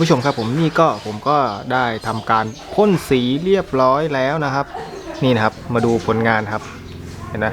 ผู้ชมครับผมนี่ก็ผมก็ได้ทำการพ่นสีเรียบร้อยแล้วนะครับ นี่นะครับมาดูผลงานครับ เห็นไหม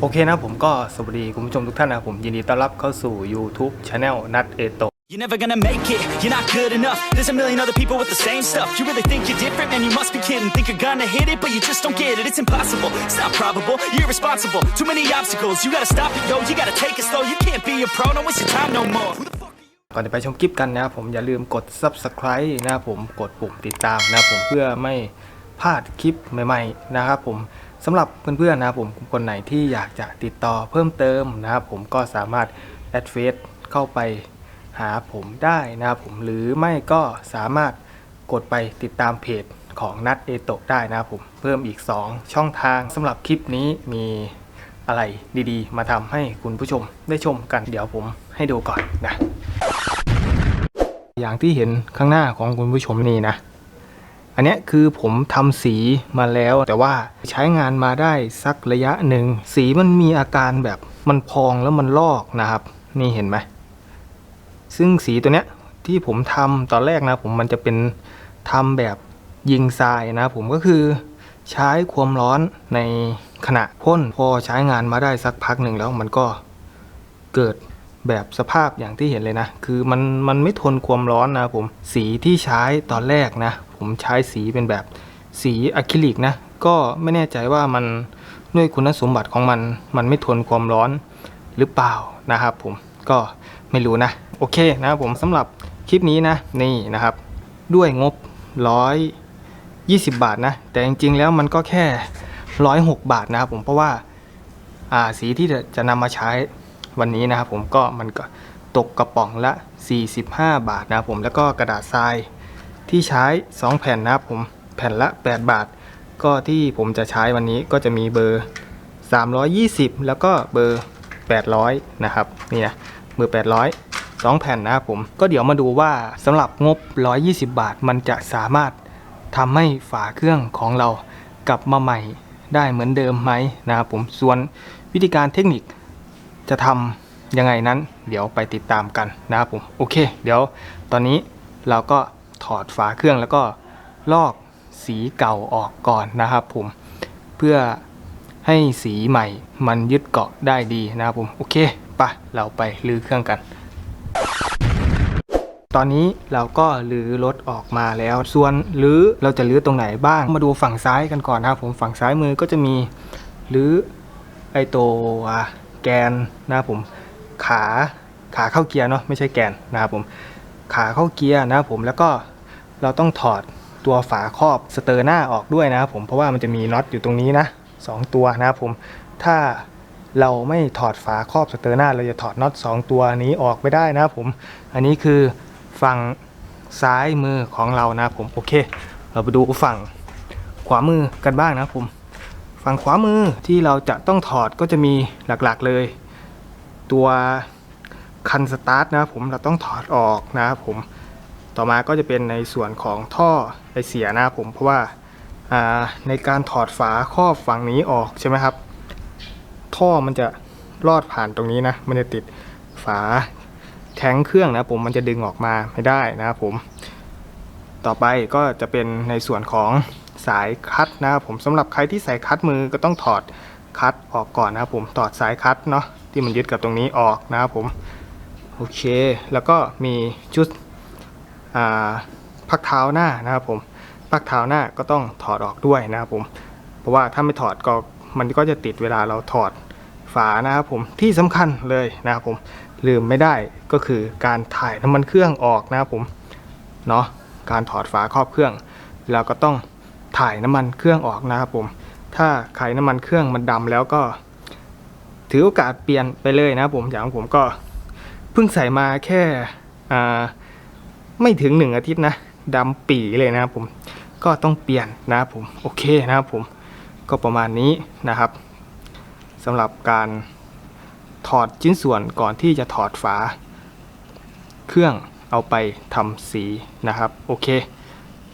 โอเคนะผมก็สวัสดีคุณผู้ชมทุกท่านนะผมยินดีต้อนรับเข้าสู่ YouTube Channel นัดเอโต You're never gonna make it, you're not good enough There's a million other people with the same stuff You really think you're different? Man, you must be kidding Think you're gonna hit it, but you just don't get it It's impossible, it's not probable, you're irresponsible Too many obstacles, you gotta stop it, yo You gotta take it slow, you can't be a pro Don't waste your time no more ก่อนจะไปชมคลิปกันนะครับผมอย่าลืมกด subscribe นะครับผมกดปุ่มติดตามนะครับผมเพื่อไม่พลาดคลิปใหม่ๆนะครับผมสำหรับเพื่อนๆนะครับผมคนไหนที่อยากจะติดต่อเพิ่มเติมนะครับผมก็สามารถแอดเฟซเข้าไปหาผมได้นะครับผมหรือไม่ก็สามารถกดไปติดตามเพจของนัดเอโตได้นะครับผมเพิ่มอีก 2 ช่องทางสำหรับคลิปนี้มีอะไรดีๆ มาทำให้คุณผู้ชมได้ชมกันเดี๋ยวผมให้ดูก่อนนะ อย่างที่เห็นข้างหน้าของคุณผู้ชมนี่นะ อันนี้คือผมทำสีมาแล้ว แต่ว่าใช้งานมาได้สักระยะหนึ่ง สีมันมีอาการแบบมันพองแล้วมันลอกนะครับ นี่เห็นไหม ซึ่งสีตัวเนี้ยที่ผมทำตอนแรกนะ ผมมันจะเป็นทำแบบยิงทรายนะผมก็คือใช้ความร้อนในขณะพ่นพอใช้งานมาได้สักพักหนึ่งแล้วมันก็เกิด แบบสภาพอย่างที่เห็นเลยนะ คือมันมันไม่ทนความร้อนนะผม สีที่ใช้ตอนแรกนะ ผมใช้สีเป็นแบบสีอะคริลิกนะ ก็ไม่แน่ใจว่ามันด้วยคุณสมบัติของมัน มันไม่ทนความร้อนหรือเปล่านะครับผมก็ไม่รู้นะ โอเคนะครับผมสำหรับคลิปนี้นะนี่นะครับ ด้วยงบร้อยยี่สิบบาทนะ แต่จริงๆแล้วมันก็แค่ร้อยหกบาทนะครับผมเพราะว่าสีที่จะนำมาใช้ วันนี้นะครับผมก็มันก็ตกกระป๋องละ 45 บาทนะครับผมแล้วก็กระดาษทรายที่ใช้ 2 แผ่นนะครับผมแผ่นละ 8 บาท ก็ที่ผมจะใช้วันนี้ก็จะมีเบอร์ 320 แล้วก็เบอร์ 800 นะครับนี่นะเบอร์ 800 2 แผ่นนะครับผมก็เดี๋ยวมาดูว่าสำหรับงบ 120 บาท มันจะสามารถทำให้ฝาเครื่องของเรากลับมาใหม่ได้เหมือนเดิมไหมนะครับผมส่วนวิธีการเทคนิค จะทำยังไงนั้น เดี๋ยวไปติดตามกันนะครับผมโอเค เดี๋ยวตอนนี้เราก็ถอดฝาเครื่องแล้วก็ลอกสีเก่าออกก่อนนะครับผมเพื่อให้สีใหม่มันยึดเกาะได้ดีนะครับผมโอเคปะเราไปลื้อเครื่องกัน ตอนนี้เราก็ลื้อรถออกมาแล้ว ส่วนลื้อเราจะลื้อตรงไหนบ้าง มาดูฝั่งซ้ายกันก่อนนะครับผมฝั่งซ้ายมือก็จะมีลื้อไอตัว แกนนะครับผมขาขาเข้าเกียร์เนาะไม่ใช่แกนนะครับผมขาเข้าเกียร์นะครับผมแล้วก็เราต้องถอดตัวฝาครอบสเตอร์หน้าออกด้วยนะครับผมเพราะว่ามันจะมีน็อตอยู่ตรงนี้นะสองตัวนะครับผมถ้าเราไม่ถอดฝาครอบสเตอร์หน้า เราจะถอดน็อตสองตัวนี้ออกไม่ได้นะครับผมอันนี้คือฝั่งซ้ายมือของเรานะครับผมโอเค เราไปดูฝั่งขวามือกันบ้างนะครับผม ฝั่งขวามือที่เราจะต้องถอดก็จะมีหลักๆเลย ตัวคันสตาร์ทนะครับผมเราต้องถอดออกนะครับผมต่อมาก็จะเป็นในส่วนของท่อไอเสียนะครับผมเพราะว่าในการถอดฝาครอบฝั่งนี้ออกใช่ไหมครับ ท่อมันจะลอดผ่านตรงนี้นะมันจะติดฝาแทงเครื่องนะผมมันจะดึงออกมาไม่ได้นะครับผม ต่อไปก็จะเป็นในส่วนของ สายคัดนะครับผมสำหรับใครที่ใส่คัดมือก็ต้องถอดคัดออกก่อนนะครับผมถอดสายคัดเนาะที่มันยึดกับตรงนี้ออกนะครับผมโอเค แล้วก็มีชุดพักเท้าหน้านะครับผมพักเท้าหน้าก็ต้องถอดออกด้วยนะครับผม เพราะว่าถ้าไม่ถอดก็มันก็จะติดเวลาเราถอดฝานะครับผมที่สำคัญเลยนะครับผมลืมไม่ได้ก็คือการถ่ายน้ำมันเครื่องออกนะครับผมเนาะการถอดฝาครอบเครื่อง เราก็ต้อง ถ่ายน้ำมันเครื่องออกนะครับผม ถ้าไขน้ำมันเครื่องมันดำแล้วก็ ถือโอกาสเปลี่ยนไปเลยนะครับผมอย่างผมก็เพิ่งใส่มาแค่ไม่ถึงหนึ่งอาทิตย์นะดำปีเลยนะครับผมก็ต้องเปลี่ยนนะครับผมโอเคนะครับผมก็ประมาณนี้นะครับสำหรับการถอดชิ้นส่วนก่อนที่จะถอดฝา เครื่องเอาไปทำสีนะครับ โอเค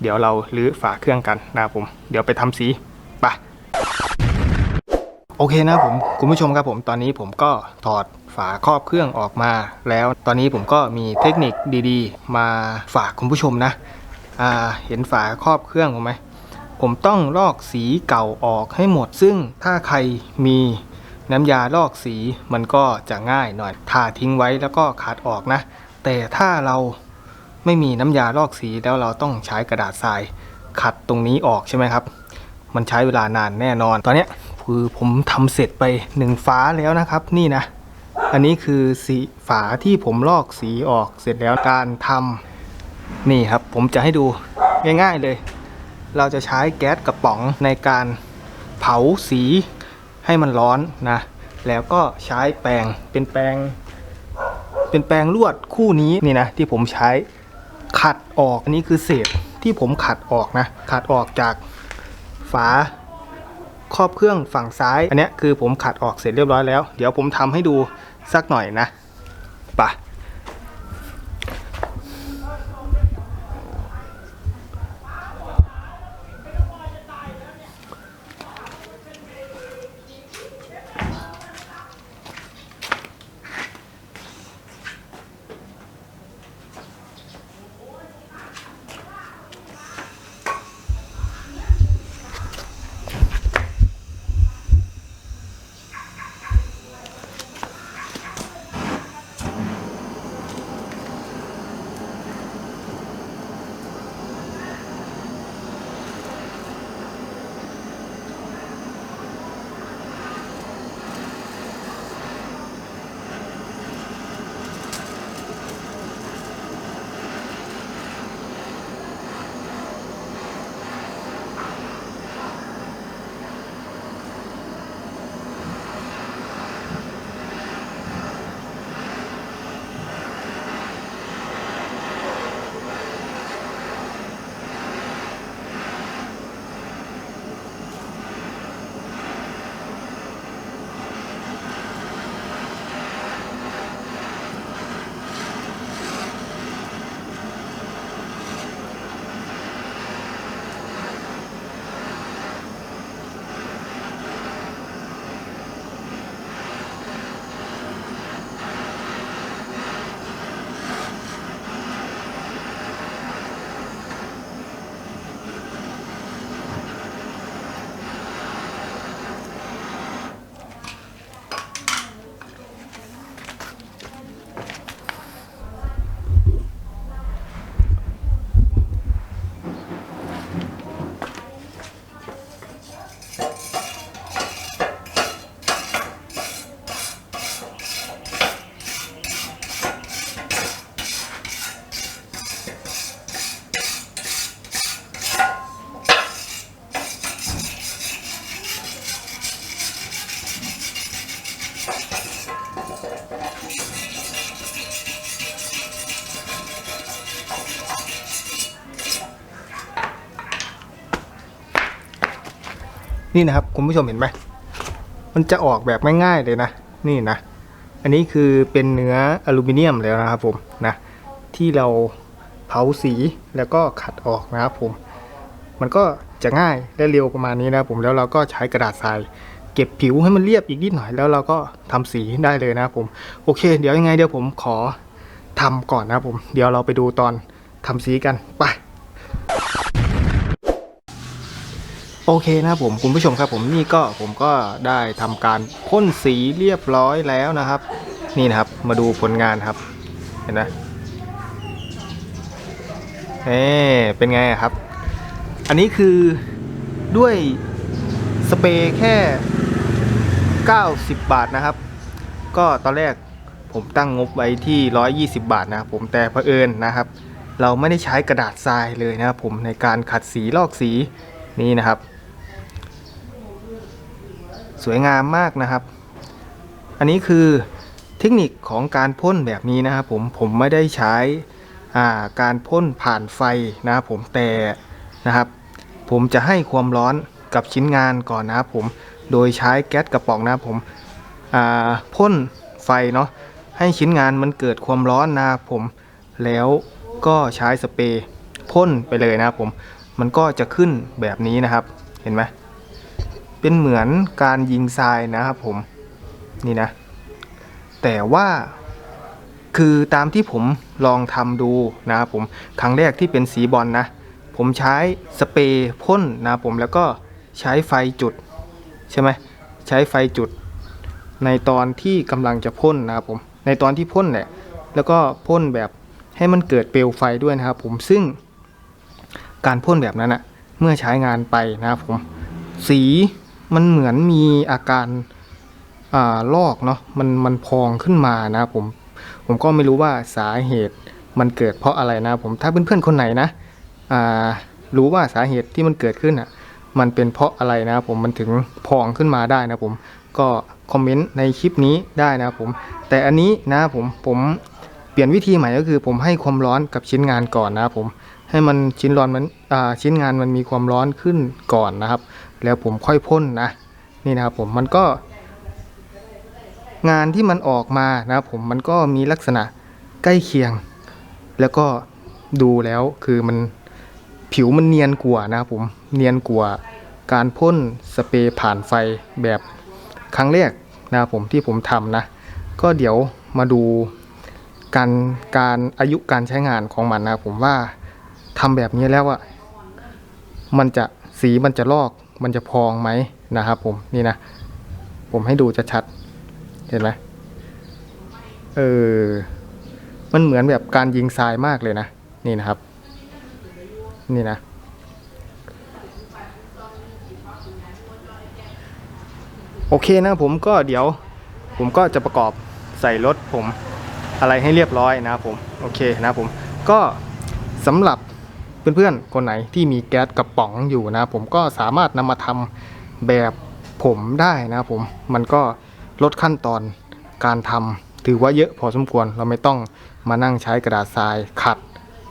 เดี๋ยวเราลื้อฝาเครื่องกันนะครับผม เดี๋ยวไปทำสีไปโอเคนะผมคุณผู้ชมครับผมตอนนี้ผมก็ถอดฝาครอบเครื่องออกมา แล้วตอนนี้ผมก็มีเทคนิคดีๆ มาฝากคุณผู้ชมนะอ่าเห็นฝาครอบเครื่องผมไหมผมต้องลอกสีเก่าออกให้หมด ซึ่งถ้าใครมีน้ำยาลอกสีมันก็จะง่ายหน่อยทาทิ้งไว้แล้วก็ขัดออกนะ แต่ถ้าเรา ไม่มีน้ำยาลอกสีแล้วเราต้องใช้กระดาษทราย ขัดตรงนี้ออกใช่ไหมครับ มันใช้เวลานานแน่นอน ตอนนี้คือผมทำเสร็จไปหนึ่งฝาแล้วนะครับ นี่นะ อันนี้คือสีฝาที่ผมลอกสีออกเสร็จแล้วการทำนี่ครับ ผมจะให้ดูง่าย ๆเลย เราจะใช้แก๊สกระป๋องในการเผาสีให้มันร้อนนะ แล้วก็ใช้แปรงเป็นแปรงเป็นแปรงลวดคู่นี้นี่นะที่ผมใช้ ขัดออกอันนี้คือเศษที่ผมขัดออกนะ ขัดออกจากฝาครอบเครื่องฝั่งซ้าย อันเนี้ยคือผมขัดออกเสร็จเรียบร้อยแล้ว เดี๋ยวผมทำให้ดูสักหน่อยนะไปะ นี่นะครับคุณผู้ชมเห็นไหมมันจะออกแบบง่ายๆเลยนะ นี่นะ อันนี้คือเป็นเนื้ออลูมิเนียมแล้วนะครับผมนะที่เราเผาสีแล้วก็ขัดออกนะครับผม มันก็จะง่ายและเร็วประมาณนี้นะครับผมแล้วเราก็ใช้กระดาษทรายเก็บผิวให้มันเรียบอีกนิดหน่อยแล้วเราก็ทำสีได้เลยนะครับผม โอเค เดี๋ยวยังไงเดี๋ยวผมขอทำก่อนนะครับผม เดี๋ยวเราไปดูตอนทำสีกันไป โอเคนะครับผมคุณผู้ชมครับผมนี่ก็ผมก็ได้ทำการพ่นสีเรียบร้อยแล้วนะครับ นี่นะครับมาดูผลงานครับ เห็นไหมเอ๊เป็นไงครับ อันนี้คือด้วยสเปรย์แค่ 90 บาทนะครับ ก็ตอนแรกผมตั้งงบไว้ที่ 120 บาทนะครับผมแต่เผอิญนะครับ เราไม่ได้ใช้กระดาษทรายเลยนะครับผมในการขัดสีลอกสีนี่นะครับ สวยงามมากนะครับ อันนี้คือเทคนิคของการพ่นแบบนี้นะครับผมผมไม่ได้ใช้การพ่นผ่านไฟนะครับผมแต่นะครับ ผมจะให้ความร้อนกับชิ้นงานก่อนนะครับผมโดยใช้แก๊สกระป๋องนะครับผมพ่นไฟเนาะให้ชิ้นงานมันเกิดความร้อนนะครับผมแล้วก็ใช้สเปรย์พ่นไปเลยนะครับผมมันก็จะขึ้นแบบนี้นะครับเห็นไหม เป็นเหมือนการยิงทรายนะครับผมนี่นะ แต่ว่าคือตามที่ผมลองทำดูนะครับผมครั้งแรกที่เป็นสีบอลนะ ผมใช้สเปรย์พ่นนะผมแล้วก็ใช้ไฟจุดใช่ไหมใช้ไฟจุด ในตอนที่กำลังจะพ่นนะครับผมในตอนที่พ่นเนี่ยแล้วก็พ่นแบบให้มันเกิดเปลวไฟด้วยนะครับผมซึ่งการพ่นแบบนั้นอะเมื่อใช้งานไปนะครับผมสี มันเหมือนมีอาการอ่าลอกเนาะมันมันพองขึ้นมานะครับผมผมก็ไม่รู้ว่าสาเหตุมันเกิดเพราะอะไรนะผมถ้าเพื่อนๆคนไหนนะอ่ารู้ว่าสาเหตุที่มันเกิดขึ้นอะมันเป็นเพราะอะไรนะผมมันถึงพองขึ้นมาได้นะผมก็คอมเมนต์ในคลิปนี้ได้นะผมแต่อันนี้นะผมผมเปลี่ยนวิธีใหม่ก็คือผมให้ความร้อนกับชิ้นงานก่อนนะผมให้มันชิ้นร้อนมันอ่าชิ้นงานมันมีความร้อนขึ้นก่อนนะครับ แล้วผมค่อยพ่นนะนี่นะครับผมมันก็ งานที่มันออกมานะครับผมมันก็มีลักษณะใกล้เคียง แล้วก็ดูแล้วคือมันผิวมันเนียนกว่านะครับผมเนียนกว่าการพ่นสเปรย์ผ่านไฟแบบครั้งแรกนะครับผมที่ผมทำนะ ก็เดี๋ยวมาดูการการอายุการใช้งานของมันนะครับผมว่าทำแบบนี้แล้วอะมันจะสีมันจะลอก มันจะพองไหมนะครับผมนี่นะ ผมให้ดูจะชัดเห็นไหมเออมันเหมือนแบบการยิงทรายมากเลยนะ นี่นะครับ นี่นะ โอเคนะผมก็เดี๋ยว ผมก็จะประกอบใส่รถผมอะไรให้เรียบร้อยนะครับผม โอเคนะผม ก็สำหรับ เพื่อนๆ คนไหนที่มีแก๊สกระป๋องอยู่นะผมก็สามารถนำมาทำแบบผมได้นะผมมันก็ลดขั้นตอนการทำถือว่าเยอะพอสมควรเราไม่ต้องมานั่งใช้กระดาษทรายขัด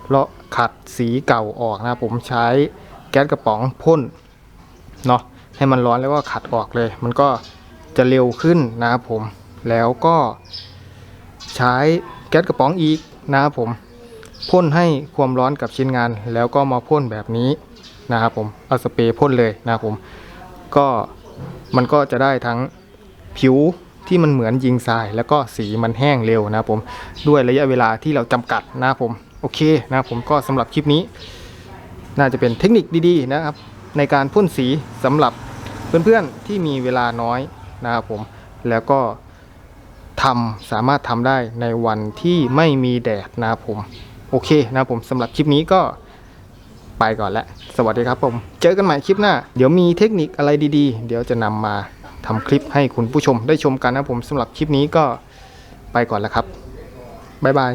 เลาะขัดสีเก่าออกนะผมใช้แก๊สกระป๋องพ่นเนาะให้มันร้อนแล้วก็ขัดออกเลย มันก็จะเร็วขึ้นนะครับผมแล้วก็ใช้แก๊สกระป๋องอีกนะครับผม พ่นให้ความร้อนกับชิ้นงาน แล้วก็มาพ่นแบบนี้นะครับผมเอาสเปรย์พ่นเลยนะครับผม ก็มันก็จะได้ทั้งผิวที่มันเหมือนยิงทราย แล้วก็สีมันแห้งเร็วนะครับผมด้วยระยะเวลาที่เราจำกัดนะครับผมโอเคนะครับผมก็สำหรับคลิปนี้ น่าจะเป็นเทคนิคดีๆนะครับ ในการพ่นสีสำหรับเพื่อนๆที่มีเวลาน้อยนะครับผมแล้วก็ทำสามารถทำได้ในวันที่ไม่มีแดดนะครับผม โอเคนะครับผมสำหรับคลิปนี้ก็ไปก่อนแล้ว สวัสดีครับผม เจอกันใหม่คลิปหน้า เดี๋ยวมีเทคนิคอะไรดีๆ เดี๋ยวจะนำมาทำคลิปให้คุณผู้ชมได้ชมกันนะครับผมสำหรับคลิปนี้ก็ไปก่อนแล้วครับบ๊ายบาย